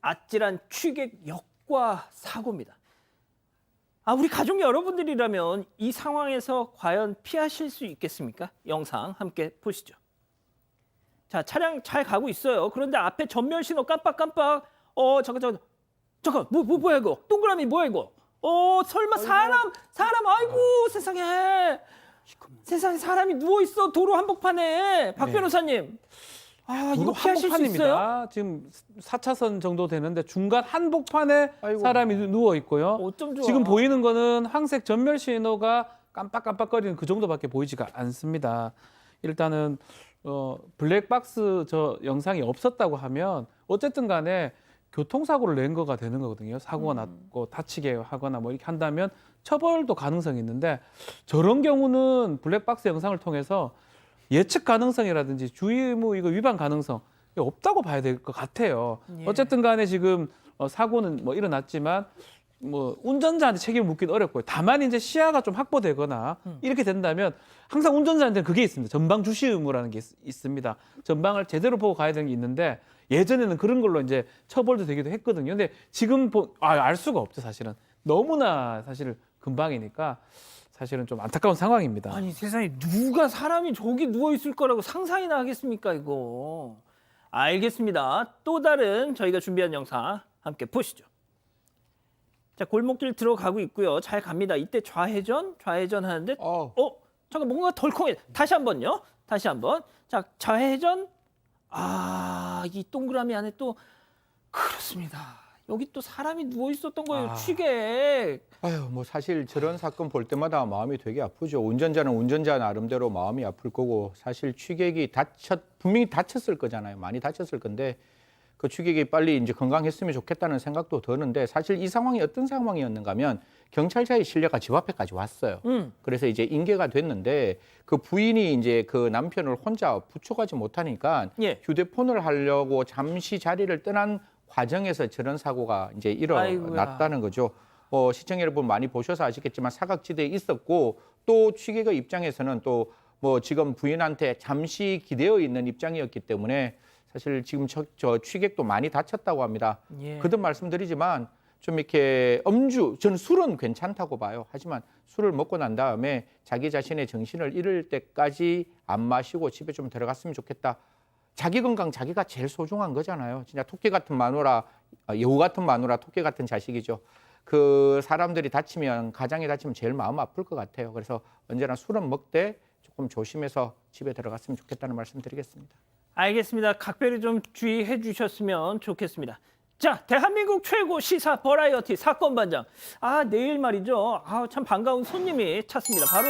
아찔한 취객 역과 사고입니다. 아, 우리 가족 여러분들이라면 이 상황에서 과연 피하실 수 있겠습니까? 영상 함께 보시죠. 자, 차량 잘 가고 있어요. 그런데 앞에 전면 신호 깜빡깜빡. 어, 잠깐, 잠깐. 잠깐, 뭐, 뭐, 뭐야, 이거? 동그라미 뭐야, 이거? 어, 설마 사람, 사람, 아이고, 세상에. 세상에 사람이 누워 있어, 도로 한복판에. 박 네. 변호사님. 아, 이거 피하실 수 있어요? 한복판입니다. 지금 4차선 정도 되는데 중간 한복판에 아이고. 사람이 누워 있고요. 어쩜 좋아. 지금 보이는 거는 황색 전멸 신호가 깜빡깜빡거리는 그 정도밖에 보이지가 않습니다. 일단은 어, 블랙박스 저 영상이 없었다고 하면 어쨌든 간에 교통사고를 낸 거가 되는 거거든요. 사고가 났고 다치게 하거나 뭐 이렇게 한다면 처벌도 가능성이 있는데 저런 경우는 블랙박스 영상을 통해서 예측 가능성이라든지 주의무 이거 위반 가능성 없다고 봐야 될 것 같아요. 예. 어쨌든 간에 지금 어, 사고는 뭐 일어났지만 뭐 운전자한테 책임을 묻기는 어렵고요. 다만 이제 시야가 좀 확보되거나 이렇게 된다면 항상 운전자한테는 그게 있습니다. 전방 주시 의무라는 게 있, 있습니다. 전방을 제대로 보고 가야 되는 게 있는데 예전에는 그런 걸로 이제 처벌도 되기도 했거든요. 근데 지금 보, 아, 알 수가 없죠, 사실은. 너무나 사실 금방이니까 사실은 좀 안타까운 상황입니다. 아니 세상에 누가 사람이 저기 누워 있을 거라고 상상이나 하겠습니까 이거? 알겠습니다. 또 다른 저희가 준비한 영상 함께 보시죠. 자 골목길 들어가고 있고요. 잘 갑니다. 이때 좌회전? 좌회전 하는데 어, 어? 잠깐 뭔가 덜컹해 다시 한번요. 다시 한번. 자 좌회전? 아 이 동그라미 안에 또 그렇습니다 여기 또 사람이 누워 있었던 거예요 아. 취객 아유, 뭐 사실 저런 사건 볼 때마다 마음이 되게 아프죠. 운전자는 운전자 나름대로 마음이 아플 거고 사실 취객이 다쳤 분명히 다쳤을 거잖아요. 많이 다쳤을 건데 그 취객이 빨리 이제 건강했으면 좋겠다는 생각도 드는데 사실 이 상황이 어떤 상황이었는가면 경찰차의 실려가 집 앞에까지 왔어요. 음 그래서 이제 인계가 됐는데 그 부인이 이제 그 남편을 혼자 부축하지 못하니까 예. 휴대폰을 하려고 잠시 자리를 떠난 과정에서 저런 사고가 이제 일어났다는 거죠. 어, 시청자 여러분 많이 보셔서 아시겠지만 사각지대에 있었고 또 취객의 입장에서는 또 뭐 지금 부인한테 잠시 기대어 있는 입장이었기 때문에 사실 지금 저, 저 취객도 많이 다쳤다고 합니다. 예. 거듭 말씀드리지만 좀 이렇게 음주, 저는 술은 괜찮다고 봐요. 하지만 술을 먹고 난 다음에 자기 자신의 정신을 잃을 때까지 안 마시고 집에 좀 들어갔으면 좋겠다. 자기 건강 자기가 제일 소중한 거잖아요. 진짜 토끼 같은 마누라, 아, 여우 같은 마누라, 토끼 같은 자식이죠. 그 사람들이 다치면 가장이 다치면 제일 마음 아플 것 같아요. 그래서 언제나 술은 먹되 조금 조심해서 집에 들어갔으면 좋겠다는 말씀 드리겠습니다. 알겠습니다. 각별히 좀 주의해 주셨으면 좋겠습니다. 자, 대한민국 최고 시사 버라이어티 사건 반장. 아, 내일 말이죠. 아, 참 반가운 손님이 찾습니다. 바로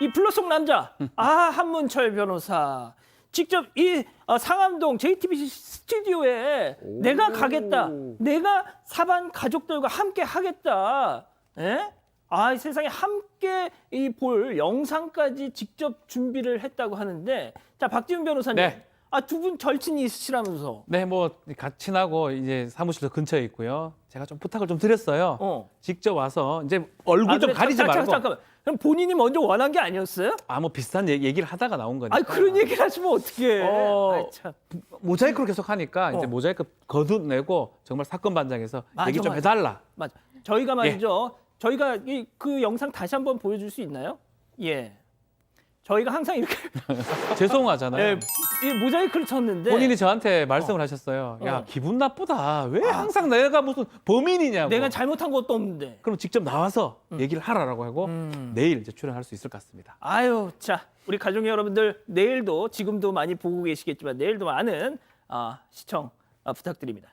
이 블러송 남자. 아, 한문철 변호사. 직접 이 어, 상암동 JTBC 스튜디오에 내가 가겠다. 내가 사반 가족들과 함께 하겠다. 예? 아, 이 세상에 함께 이 볼 영상까지 직접 준비를 했다고 하는데 자, 박지훈 변호사님. 네. 아, 두 분 절친이 있으시라면서. 네, 뭐 같이 나고 이제 사무실도 근처에 있고요. 제가 좀 부탁을 좀 드렸어요. 어. 직접 와서 이제 얼굴 아, 좀 그래, 가리지 잠깐, 말고 잠깐, 잠깐만. 그럼 본인이 먼저 원한 게 아니었어요? 아 뭐 비슷한 얘기, 얘기를 하다가 나온 거니까. 아니 그런 얘기를 하시면 어떡해. 어. 아이, 참. 모자이크로 계속 하니까 이제 어. 모자이크 거듭내고 정말 사건 반장에서 맞아, 얘기 좀 맞아. 해달라. 맞아. 저희가 말이죠. 저희가 이, 그 영상 다시 한번 보여줄 수 있나요? 예. 저희가 항상 이렇게 죄송하잖아요. 예, 이 모자이크를 쳤는데 본인이 저한테 말씀을 하셨어요. 야 어. 기분 나쁘다. 왜 항상 내가 무슨 범인이냐고. 내가 잘못한 것도 없는데. 그럼 직접 나와서 얘기를 하라라고 하고 음. 내일 이제 출연할 수 있을 것 같습니다. 아유, 자, 우리 가족 여러분들 내일도 지금도 많이 보고 계시겠지만 내일도 많은 아, 시청 아, 부탁드립니다.